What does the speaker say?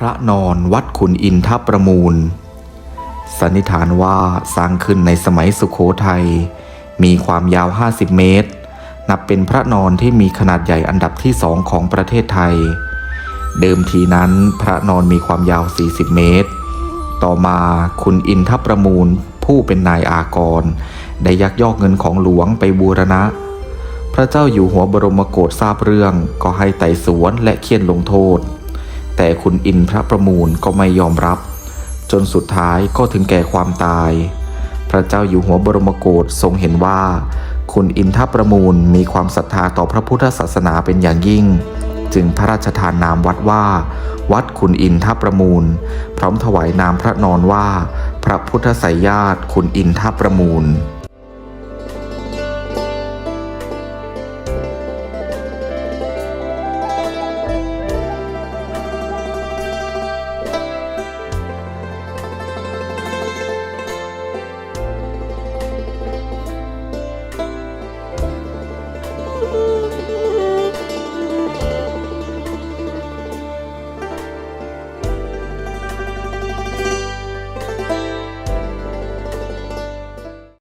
พระนอนวัดขุนอินทประมูล สันนิษฐานว่าสร้างขึ้นในสมัยสุขโขทัย มีความยาว 50 เมตร นับเป็นพระนอนที่มีขนาดใหญ่อันดับที่สองของประเทศไทย เดิมทีนั้นพระนอนมีความยาว 40 เมตร ต่อมาคุณอินทประมูลผู้เป็นนายอากร ได้ยักยอกเงินของหลวงไปบูรณะ พระเจ้าอยู่หัวบรมโกศทราบเรื่องก็ให้ไต่สวนและเคี่ยนลงโทษ แต่คุณอินพระประมูลก็ไม่ยอมรับ จนสุดท้ายก็ถึงแก่ความตาย พระเจ้าอยู่หัวบรมโกศทรงเห็นว่า คุณอินทประมูลมีความศรัทธาต่อพระพุทธศาสนาเป็นอย่างยิ่ง จึงพระราชทานนามวัดว่า วัดคุณอินทประมูล พร้อมถวายนามพระนอนว่า พระพุทธไสยญาติคุณอินทประมูล